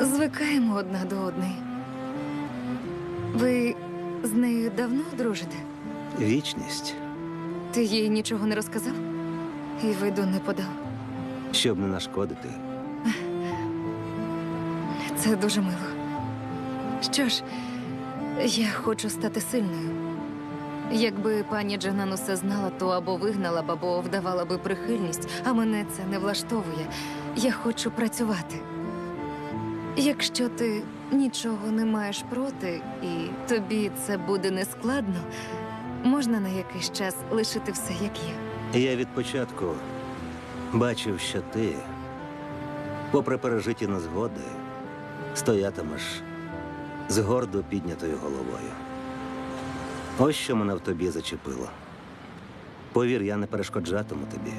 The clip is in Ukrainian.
Звикаємо одна до одної. Ви з нею давно дружите? Вічність, Ти їй нічого не розказав? І виду не подав. щоб не нашкодити. Це дуже мило. Що ж, я хочу стати сильною. Якби пані Джанан усе знала, то або вигнала б, або вдавала би прихильність, а мене це не влаштовує. Я хочу працювати. Якщо ти нічого не маєш проти, і тобі це буде нескладно, можна на якийсь час лишити все як є. Я від початку бачив, що ти, попри пережиті незгоди, стоятимеш з гордо піднятою головою. Ось що мене в тобі зачепило. Повір, я не перешкоджатиму тобі.